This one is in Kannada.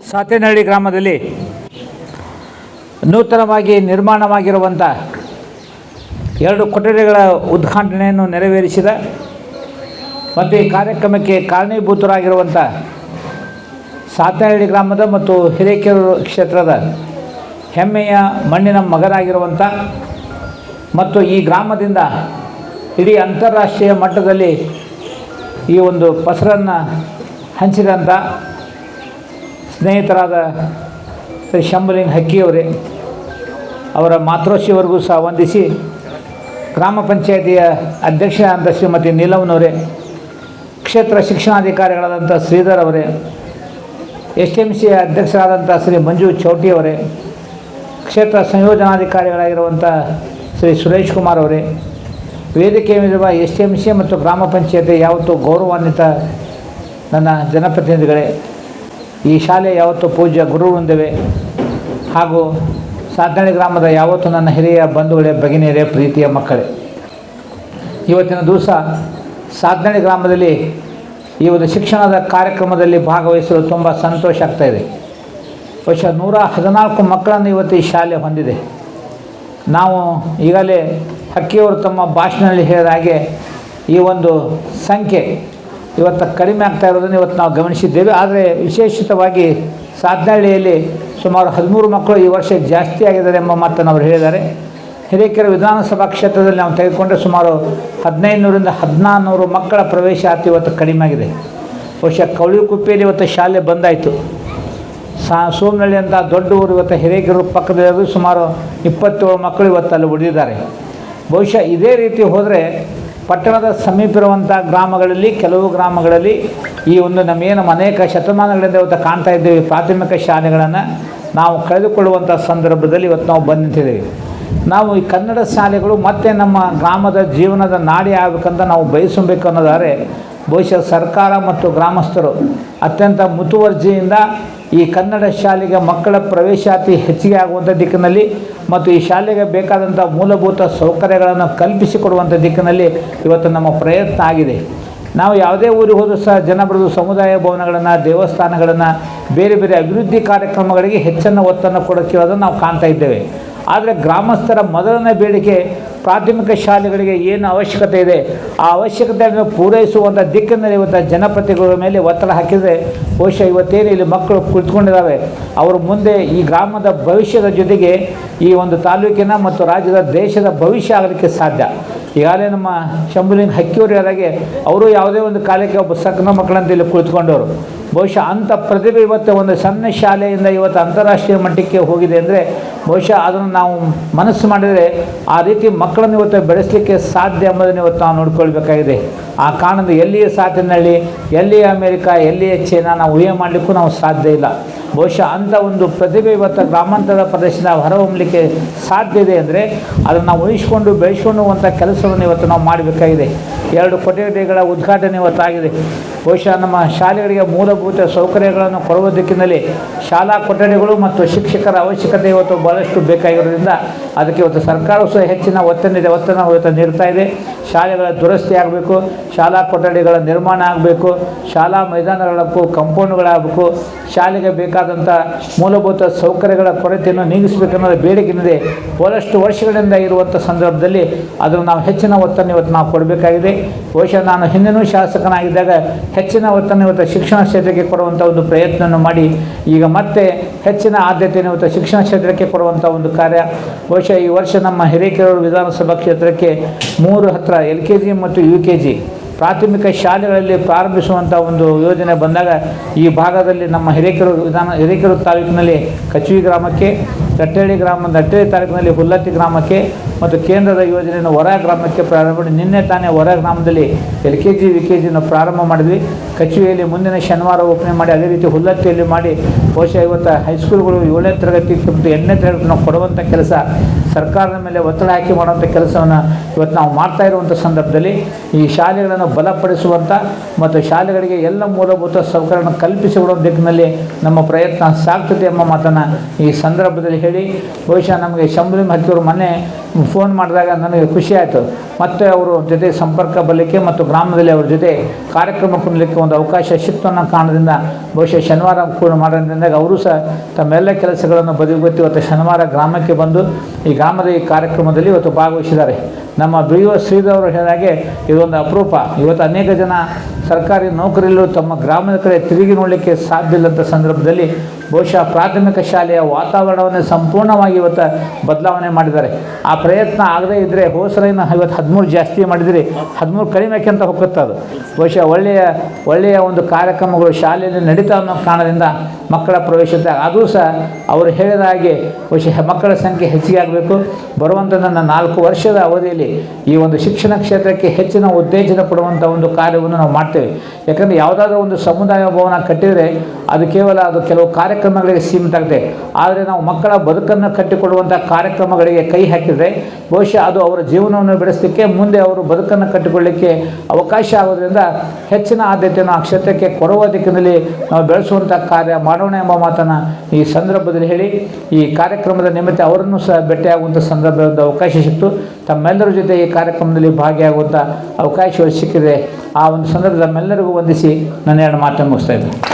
ಸಾತೇನಹಳ್ಳಿ ಗ್ರಾಮದಲ್ಲಿ ನೂತನವಾಗಿ ನಿರ್ಮಾಣವಾಗಿರುವಂಥ ಎರಡು ಕೊಠಡಿಗಳ ಉದ್ಘಾಟನೆಯನ್ನು ನೆರವೇರಿಸಿದ ಮತ್ತು ಈ ಕಾರ್ಯಕ್ರಮಕ್ಕೆ ಕಾರಣೀಭೂತರಾಗಿರುವಂಥ ಸಾತೇನಹಳ್ಳಿ ಗ್ರಾಮದ ಮತ್ತು ಹಿರೇಕೆರೂರು ಕ್ಷೇತ್ರದ ಹೆಮ್ಮೆಯ ಮಣ್ಣಿನ ಮಗನಾಗಿರುವಂಥ ಮತ್ತು ಈ ಗ್ರಾಮದಿಂದ ಇಡೀ ಅಂತಾರಾಷ್ಟ್ರೀಯ ಮಟ್ಟದಲ್ಲಿ ಈ ಒಂದು ಪಸರನ್ನು ಹಂಚಿದಂಥ ಸ್ನೇಹಿತರಾದ ಶ್ರೀ ಶಂಬಲಿನ್ ಹಕ್ಕಿಯವರೇ, ಅವರ ಮಾತೃಶ್ರೀವರೆಗೂ ಸಹ ವಂದಿಸಿ ಗ್ರಾಮ ಪಂಚಾಯಿತಿಯ ಅಧ್ಯಕ್ಷರಾದಂಥ ಶ್ರೀಮತಿ ನೀಲವನವರೇ, ಕ್ಷೇತ್ರ ಶಿಕ್ಷಣಾಧಿಕಾರಿಗಳಾದಂಥ ಶ್ರೀಧರ್ ಅವರೇ ಎಸ್ ಟಿ ಎಂ ಸಿ ಅಧ್ಯಕ್ಷರಾದಂಥ ಶ್ರೀ ಮಂಜು ಚೌಟಿಯವರೇ ಕ್ಷೇತ್ರ ಸಂಯೋಜನಾಧಿಕಾರಿಗಳಾಗಿರುವಂಥ ಶ್ರೀ ಸುರೇಶ್ ಕುಮಾರ್ ಅವರೇ ವೇದಿಕೆ ಮೇಲಿರುವ ಎಸ್ ಎಂ ಸಿ ಮತ್ತು ಗ್ರಾಮ ಪಂಚಾಯತಿ ಯಾವತ್ತೂ ಗೌರವಾನ್ವಿತ ನನ್ನ ಜನಪ್ರತಿನಿಧಿಗಳೇ ಈ ಶಾಲೆ ಯಾವತ್ತು ಪೂಜ್ಯ ಗುರು ಹೊಂದಿವೆ. ಹಾಗೂ ಸಾಧನೆ ಗ್ರಾಮದ ಯಾವತ್ತು ನನ್ನ ಹಿರಿಯ ಬಂಧುಗಳೇ, ಭಗಿನಿಯರೇ, ಪ್ರೀತಿಯ ಮಕ್ಕಳೇ. ಇವತ್ತಿನ ದಿವಸ ಸಾಧನೆ ಗ್ರಾಮದಲ್ಲಿ ಈ ಒಂದು ಶಿಕ್ಷಣದ ಕಾರ್ಯಕ್ರಮದಲ್ಲಿ ಭಾಗವಹಿಸಲು ತುಂಬ ಸಂತೋಷ ಆಗ್ತಾ ಇದೆ. ಬಹುಶಃ ನೂರ ಹದಿನಾಲ್ಕು ಮಕ್ಕಳನ್ನು ಇವತ್ತು ಈ ಶಾಲೆ ಹೊಂದಿದೆ. ನಾವು ಈಗಲೇ ಹಕ್ಕಿಯವರು ತಮ್ಮ ಭಾಷಣದಲ್ಲಿ ಹೇಳಿದ ಹಾಗೆ ಈ ಒಂದು ಸಂಖ್ಯೆ ಇವತ್ತು ಕಡಿಮೆ ಆಗ್ತಾ ಇರೋದನ್ನು ಇವತ್ತು ನಾವು ಗಮನಿಸಿದ್ದೇವೆ. ಆದರೆ ವಿಶೇಷಿತವಾಗಿ ಸಾಧನಹಳ್ಳಿಯಲ್ಲಿ ಸುಮಾರು ಹದಿಮೂರು ಮಕ್ಕಳು ಈ ವರ್ಷ ಜಾಸ್ತಿ ಆಗಿದ್ದಾರೆ ಎಂಬ ಮಾತನ್ನು ಅವರು ಹೇಳಿದ್ದಾರೆ. ಹಿರೇಕೆರೆ ವಿಧಾನಸಭಾ ಕ್ಷೇತ್ರದಲ್ಲಿ ನಾವು ತೆಗೆದುಕೊಂಡ್ರೆ ಸುಮಾರು ಹದಿನೈದುನೂರಿಂದ ಹದಿನಾರುನೂರು ಮಕ್ಕಳ ಪ್ರವೇಶಾತಿ ಇವತ್ತು ಕಡಿಮೆ ಆಗಿದೆ. ಬಹುಶಃ ಕವಳಿಕುಪ್ಪೆಯಲ್ಲಿ ಇವತ್ತು ಶಾಲೆ ಬಂದಾಯಿತು. ಸಾ, ಸೋಮನಹಳ್ಳಿ ಅಂತ ದೊಡ್ಡ ಊರು ಇವತ್ತು ಹಿರೇಕೆರೆ ಪಕ್ಕದಲ್ಲಿ ಸುಮಾರು ಇಪ್ಪತ್ತೇಳು ಮಕ್ಕಳು ಇವತ್ತು ಅಲ್ಲಿ ಉಳಿದಿದ್ದಾರೆ. ಬಹುಶಃ ಇದೇ ರೀತಿ ಹೋದರೆ ಪಟ್ಟಣದ ಸಮೀಪ ಇರುವಂಥ ಗ್ರಾಮಗಳಲ್ಲಿ, ಕೆಲವು ಗ್ರಾಮಗಳಲ್ಲಿ ಈ ಒಂದು ನಮ್ಮೇನು ಅನೇಕ ಶತಮಾನಗಳಿಂದ ಇವತ್ತು ಕಾಣ್ತಾ ಇದ್ದೇವೆ ಪ್ರಾಥಮಿಕ ಶಾಲೆಗಳನ್ನು. ನಾವು ಕಳೆದುಕೊಳ್ಳುವಂಥ ಸಂದರ್ಭದಲ್ಲಿ ಇವತ್ತು ನಾವು ಬಂದು ನಿಂತಿದ್ದೇವೆ. ನಾವು ಈ ಕನ್ನಡ ಶಾಲೆಗಳು ಮತ್ತೆ ನಮ್ಮ ಗ್ರಾಮದ ಜೀವನದ ನಾಡಿ ಆಗಬೇಕಂತ ನಾವು ಬಯಸಬೇಕು ಅನ್ನೋದಾದರೆ ಬಹುಶಃ ಸರ್ಕಾರ ಮತ್ತು ಗ್ರಾಮಸ್ಥರು ಅತ್ಯಂತ ಮುತುವರ್ಜಿಯಿಂದ ಈ ಕನ್ನಡ ಶಾಲೆಗೆ ಮಕ್ಕಳ ಪ್ರವೇಶಾತಿ ಹೆಚ್ಚಿಗೆ ಆಗುವಂಥ ದಿಕ್ಕಿನಲ್ಲಿ ಮತ್ತು ಈ ಶಾಲೆಗೆ ಬೇಕಾದಂಥ ಮೂಲಭೂತ ಸೌಕರ್ಯಗಳನ್ನು ಕಲ್ಪಿಸಿಕೊಡುವಂಥ ದಿಕ್ಕಿನಲ್ಲಿ ಇವತ್ತು ನಮ್ಮ ಪ್ರಯತ್ನ ಆಗಿದೆ. ನಾವು ಯಾವುದೇ ಊರಿಗೆ ಹೋದರೂ ಸಹ ಜನಪ್ರದ ಸಮುದಾಯ ಭವನಗಳನ್ನು, ದೇವಸ್ಥಾನಗಳನ್ನು, ಬೇರೆ ಬೇರೆ ಅಭಿವೃದ್ಧಿ ಕಾರ್ಯಕ್ರಮಗಳಿಗೆ ಹೆಚ್ಚಿನ ಒತ್ತನ್ನು ಕೊಡೋಕ್ಕಿರೋದನ್ನು ನಾವು ಕಾಣ್ತಾ ಇದ್ದೇವೆ. ಆದರೆ ಗ್ರಾಮಸ್ಥರ ಮೊದಲನೇ ಬೇಡಿಕೆ ಪ್ರಾಥಮಿಕ ಶಾಲೆಗಳಿಗೆ ಏನು ಅವಶ್ಯಕತೆ ಇದೆ? ಆ ಅವಶ್ಯಕತೆಯನ್ನು ಪೂರೈಸುವಂಥ ದಿಕ್ಕಿನಲ್ಲಿ ಇವತ್ತು ಜನಪ್ರತಿನಿಧಿಗಳ ಮೇಲೆ ಒತ್ತಡ ಹಾಕಿದರೆ ಬಹುಶಃ ಇವತ್ತೇನು ಇಲ್ಲಿ ಮಕ್ಕಳು ಕುಳಿತುಕೊಂಡಿದ್ದಾವೆ. ಅವರು ಮುಂದೆ ಈ ಗ್ರಾಮದ ಭವಿಷ್ಯದ ಜೊತೆಗೆ ಈ ಒಂದು ತಾಲೂಕಿನ ಮತ್ತು ರಾಜ್ಯದ ದೇಶದ ಭವಿಷ್ಯ ಆಗಲಿಕ್ಕೆ ಸಾಧ್ಯ. ಈಗಾಗಲೇ ನಮ್ಮ ಶಂಭುಲಿಂಗ್ ಹಕ್ಕಿಯವರು ಹೇಳಿದಾಗೆ ಅವರು ಯಾವುದೇ ಒಂದು ಕಾಲಕ್ಕೆ ಒಬ್ಬ ಸಕ್ನ ಮಕ್ಕಳಂತ ಇಲ್ಲಿ ಕುಳಿತುಕೊಂಡವರು. ಬಹುಶಃ ಅಂಥ ಪ್ರತಿಭೆ ಇವತ್ತು ಒಂದು ಸಣ್ಣ ಶಾಲೆಯಿಂದ ಇವತ್ತು ಅಂತಾರಾಷ್ಟ್ರೀಯ ಮಟ್ಟಕ್ಕೆ ಹೋಗಿದೆ ಅಂದರೆ ಬಹುಶಃ ಅದನ್ನು ನಾವು ಮನಸ್ಸು ಮಾಡಿದರೆ ಆ ರೀತಿ ಮಕ್ಕಳನ್ನು ಇವತ್ತು ಬೆಳೆಸಲಿಕ್ಕೆ ಸಾಧ್ಯ ಎಂಬುದನ್ನು ಇವತ್ತು ನಾವು ನೋಡ್ಕೊಳ್ಬೇಕಾಗಿದೆ. ಆ ಕಾರಣದ ಎಲ್ಲಿಯೇ ಸಾತಿನಹಳ್ಳಿ ಎಲ್ಲಿಯೇ ಅಮೇರಿಕ, ಎಲ್ಲಿಯೇ ಹೆಚ್ಚಿನ ನಾವು ಊಹೆ ಮಾಡಲಿಕ್ಕೂ ನಾವು ಸಾಧ್ಯ ಇಲ್ಲ. ಬಹುಶಃ ಅಂಥ ಒಂದು ಪ್ರತಿಭೆ ಇವತ್ತು ಗ್ರಾಮಾಂತರ ಪ್ರದೇಶದ ಹೊರಹೊಮ್ಮಲಿಕ್ಕೆ ಸಾಧ್ಯ ಇದೆ ಅಂದರೆ ಅದನ್ನು ನಾವು ಉಳಿಸ್ಕೊಂಡು ಬೆಳೆಸ್ಕೊಂಡು ಅಂಥ ಕೆಲಸವನ್ನು ಇವತ್ತು ನಾವು ಮಾಡಬೇಕಾಗಿದೆ. ಎರಡು ಕೊಠಡಿಗಳ ಉದ್ಘಾಟನೆ ಇವತ್ತಾಗಿದೆ. ಬಹುಶಃ ನಮ್ಮ ಶಾಲೆಗಳಿಗೆ ಮೂಲಭೂತ ಸೌಕರ್ಯಗಳನ್ನು ಕೊಡುವ ದಿಕ್ಕಿನಲ್ಲಿ ಶಾಲಾ ಕೊಠಡಿಗಳು ಮತ್ತು ಶಿಕ್ಷಕರ ಅವಶ್ಯಕತೆ ಇವತ್ತು ಭಾಳಷ್ಟು ಬೇಕಾಗಿರೋದ್ರಿಂದ ಅದಕ್ಕೆ ಇವತ್ತು ಸರ್ಕಾರವು ಸಹ ಹೆಚ್ಚಿನ ಒತ್ತನಿದೆ ಒತ್ತನ್ನು ಇವತ್ತು ನೀಡ್ತಾ ಇದೆ. ಶಾಲೆಗಳ ದುರಸ್ತಿ ಆಗಬೇಕು ಶಾಲಾ ಕೊಠಡಿಗಳ ನಿರ್ಮಾಣ ಆಗಬೇಕು ಶಾಲಾ ಮೈದಾನಗಳಕ್ಕೂ ಕಂಪೌಂಡ್ಗಳಾಗಬೇಕು ಶಾಲೆಗೆ ಬೇಕಾದಂಥ ಮೂಲಭೂತ ಸೌಕರ್ಯಗಳ ಕೊರತೆಯನ್ನು ನೀಗಿಸಬೇಕನ್ನೋದು ಬೇಡಿಕೆನಿದೆ ಬಹಳಷ್ಟು ವರ್ಷಗಳಿಂದ ಇರುವಂಥ ಸಂದರ್ಭದಲ್ಲಿ ಅದನ್ನು ನಾವು ಹೆಚ್ಚಿನ ಒತ್ತನ್ನು ಇವತ್ತು ನಾವು ಕೊಡಬೇಕಾಗಿದೆ. ಬಹುಶಃ ನಾನು ಹಿಂದಿನೂ ಶಾಸಕನಾಗಿದ್ದಾಗ ಹೆಚ್ಚಿನ ಒತ್ತನ್ನು ಇವತ್ತು ಶಿಕ್ಷಣ ಕ್ಷೇತ್ರಕ್ಕೆ ಕೊಡುವಂಥ ಒಂದು ಪ್ರಯತ್ನವನ್ನು ಮಾಡಿ, ಈಗ ಮತ್ತೆ ಹೆಚ್ಚಿನ ಆದ್ಯತೆಯನ್ನು ಇವತ್ತು ಶಿಕ್ಷಣ ಕ್ಷೇತ್ರಕ್ಕೆ ಕೊಡುವಂಥ ಒಂದು ಕಾರ್ಯ. ಬಹುಶಃ ಈ ವರ್ಷ ನಮ್ಮ ಹಿರೇಕೆರೂರು ವಿಧಾನಸಭಾ ಕ್ಷೇತ್ರಕ್ಕೆ ಮೂರು ಹತ್ತಿರ ಎಲ್ ಕೆ ಜಿ ಮತ್ತು ಯು ಕೆ ಜಿ ಪ್ರಾಥಮಿಕ ಶಾಲೆಗಳಲ್ಲಿ ಪ್ರಾರಂಭಿಸುವಂಥ ಒಂದು ಯೋಜನೆ ಬಂದಾಗ ಈ ಭಾಗದಲ್ಲಿ ನಮ್ಮ ಹಿರೇಕೆರು ವಿಧಾನ, ಹಿರೇಕೆರೂರು ತಾಲೂಕಿನಲ್ಲಿ ಕಚುವಿ ಗ್ರಾಮಕ್ಕೆ ದಟ್ಟೇಳಿ ಗ್ರಾಮ ದಟ್ಟೇಳಿ ತಾಲೂಕಿನಲ್ಲಿ ಹುಲ್ಲತ್ತಿ ಗ್ರಾಮಕ್ಕೆ ಮತ್ತು ಕೇಂದ್ರದ ಯೋಜನೆಯನ್ನು ಹೊರ ಗ್ರಾಮಕ್ಕೆ ಪ್ರಾರಂಭ ಮಾಡಿ ನಿನ್ನೆ ತಾನೇ ಹೊರ ಗ್ರಾಮದಲ್ಲಿ L K G V K ಜಿಯನ್ನು ಪ್ರಾರಂಭ ಮಾಡಿದ್ವಿ. ಕಚುವಿಯಲ್ಲಿ ಮುಂದಿನ ಶನಿವಾರ ಓಪನಿಂಗ್ ಮಾಡಿ, ಅದೇ ರೀತಿ ಹುಲ್ಲತ್ತಿಯಲ್ಲಿ ಮಾಡಿ ಬಹುಶಃ ಇವತ್ತು ಹೈಸ್ಕೂಲ್ಗಳು ಏಳನೇ ತರಗತಿ ಮತ್ತು ಎಂಟನೇ ತರಗತಿ ನಾವು ಕೊಡುವಂಥ ಕೆಲಸ, ಸರ್ಕಾರದ ಮೇಲೆ ಒತ್ತಡ ಹಾಕಿ ಮಾಡುವಂಥ ಕೆಲಸವನ್ನು ಇವತ್ತು ನಾವು ಮಾಡ್ತಾ ಇರುವಂಥ ಸಂದರ್ಭದಲ್ಲಿ ಈ ಶಾಲೆಗಳನ್ನು ಬಲಪಡಿಸುವಂಥ ಮತ್ತು ಶಾಲೆಗಳಿಗೆ ಎಲ್ಲ ಮೂಲಭೂತ ಸೌಕರ್ಯ ಕಲ್ಪಿಸಿಕೊಡುವ ದಿಕ್ಕಿನಲ್ಲಿ ನಮ್ಮ ಪ್ರಯತ್ನ ಸಾಗ್ತದೆ ಎಂಬ ಮಾತನ್ನು ಈ ಸಂದರ್ಭದಲ್ಲಿ ಹೇಳಿ, ಬಹುಶಃ ನಮಗೆ ಶಂಭುಲಿ ಹತ್ತಿಯವರು ಮೊನ್ನೆ ಫೋನ್ ಮಾಡಿದಾಗ ನನಗೆ ಖುಷಿ ಆಯಿತು. ಮತ್ತೆ ಅವರ ಜೊತೆ ಸಂಪರ್ಕ ಬರಲಿಕ್ಕೆ ಮತ್ತು ಗ್ರಾಮದಲ್ಲಿ ಅವರ ಜೊತೆ ಕಾರ್ಯಕ್ರಮ ಕೊಡಲಿಕ್ಕೆ ಒಂದು ಅವಕಾಶ ಸಿಕ್ತು ಅನ್ನೋ ಕಾರಣದಿಂದ ಬಹುಶಃ ಶನಿವಾರ ಕೂಡ ಮಾಡೋದ್ರಿಂದ ಅವರು ಸಹ ತಮ್ಮೆಲ್ಲ ಕೆಲಸಗಳನ್ನು ಬದಿಗೊತ್ತಿ ಇವತ್ತು ಶನಿವಾರ ಗ್ರಾಮಕ್ಕೆ ಬಂದು ಈ ಗ್ರಾಮದ ಈ ಕಾರ್ಯಕ್ರಮದಲ್ಲಿ ಇವತ್ತು ಭಾಗವಹಿಸಿದ್ದಾರೆ. ನಮ್ಮ ಬಿ ಒ ಶ್ರೀಧರ್ ಹೇಳಿದಾಗೆ ಇದೊಂದು ಅಪರೂಪ. ಇವತ್ತು ಅನೇಕ ಜನ ಸರ್ಕಾರಿ ನೌಕರಿಯಲ್ಲೂ ತಮ್ಮ ಗ್ರಾಮದ ಕಡೆ ತಿರುಗಿ ನೋಡಲಿಕ್ಕೆ ಸಾಧ್ಯ ಇಲ್ಲಂಥ ಸಂದರ್ಭದಲ್ಲಿ ಬಹುಶಃ ಪ್ರಾಥಮಿಕ ಶಾಲೆಯ ವಾತಾವರಣವನ್ನು ಸಂಪೂರ್ಣವಾಗಿ ಇವತ್ತು ಬದಲಾವಣೆ ಮಾಡಿದ್ದಾರೆ. ಆ ಪ್ರಯತ್ನ ಆಗದೇ ಇದ್ದರೆ ಹೋಸರೈನ ಇವತ್ತು ಹದಿಮೂರು ಜಾಸ್ತಿ ಮಾಡಿದಿರಿ. ಹದಿಮೂರು ಕಡಿಮೆ ಅಂತ ಹೋಗುತ್ತೆ ಅದು. ಬಹುಶಃ ಒಳ್ಳೆಯ ಒಳ್ಳೆಯ ಒಂದು ಕಾರ್ಯಕ್ರಮಗಳು ಶಾಲೆಯಲ್ಲಿ ನಡೀತಾ ಅನ್ನೋ ಕಾರಣದಿಂದ ಮಕ್ಕಳ ಪ್ರವೇಶತೆ ಅದು ಸಹ ಅವರು ಹೇಳಿದ ಹಾಗೆ ಬಹುಶಃ ಮಕ್ಕಳ ಸಂಖ್ಯೆ ಹೆಚ್ಚಿಗೆ ಆಗಬೇಕು. ಬರುವಂಥ ನನ್ನ ನಾಲ್ಕು ವರ್ಷದ ಅವಧಿಯಲ್ಲಿ ಈ ಒಂದು ಶಿಕ್ಷಣ ಕ್ಷೇತ್ರಕ್ಕೆ ಹೆಚ್ಚಿನ ಉತ್ತೇಜನ ಕೊಡುವಂಥ ಒಂದು ಕಾರ್ಯವನ್ನು ನಾವು ಮಾಡ್ತೇವೆ. ಯಾಕಂದರೆ ಯಾವುದಾದ್ರೂ ಒಂದು ಸಮುದಾಯ ಭವನ ಕಟ್ಟಿದರೆ ಅದು ಕೇವಲ ಅದು ಕೆಲವು ಕಾರ್ಯಕ್ರಮಗಳಿಗೆ ಸೀಮಿತ ಆಗುತ್ತೆ ಆದರೆ ನಾವು ಮಕ್ಕಳ ಬದುಕನ್ನು ಕಟ್ಟಿಕೊಡುವಂಥ ಕಾರ್ಯಕ್ರಮಗಳಿಗೆ ಕೈ ಹಾಕಿದರೆ ಬಹುಶಃ ಅದು ಅವರ ಜೀವನವನ್ನು ಬೆಳೆಸಲಿಕ್ಕೆ ಮುಂದೆ ಅವರು ಬದುಕನ್ನು ಕಟ್ಟಿಕೊಳ್ಳಲಿಕ್ಕೆ ಅವಕಾಶ ಆಗೋದ್ರಿಂದ ಹೆಚ್ಚಿನ ಆದ್ಯತೆಯನ್ನು ಆ ಕ್ಷೇತ್ರಕ್ಕೆ ಕೊಡುವ ದಿಕ್ಕಿನಲ್ಲಿ ನಾವು ಬೆಳೆಸುವಂಥ ಕಾರ್ಯ ಮಾಡೋಣ ಎಂಬ ಮಾತನ್ನು ಈ ಸಂದರ್ಭದಲ್ಲಿ ಹೇಳಿ, ಈ ಕಾರ್ಯಕ್ರಮದ ನಿಮಿತ್ತ ಅವರನ್ನು ಸಹ ಭೇಟಿಯಾಗುವಂಥ ಸಂದರ್ಭದ ಅವಕಾಶ ಸಿಕ್ತು. ತಮ್ಮೆಲ್ಲರ ಜೊತೆ ಈ ಕಾರ್ಯಕ್ರಮದಲ್ಲಿ ಭಾಗಿಯಾಗುವಂಥ ಅವಕಾಶ ಸಿಕ್ಕಿದೆ. ಆ ಒಂದು ಸಂದರ್ಭ ತಮ್ಮೆಲ್ಲರಿಗೂ ವಂದಿಸಿ ನನ್ನ ಎರಡು ಮಾತನ್ನು ಮುಗಿಸ್ತಾ ಇದ್ದೀನಿ.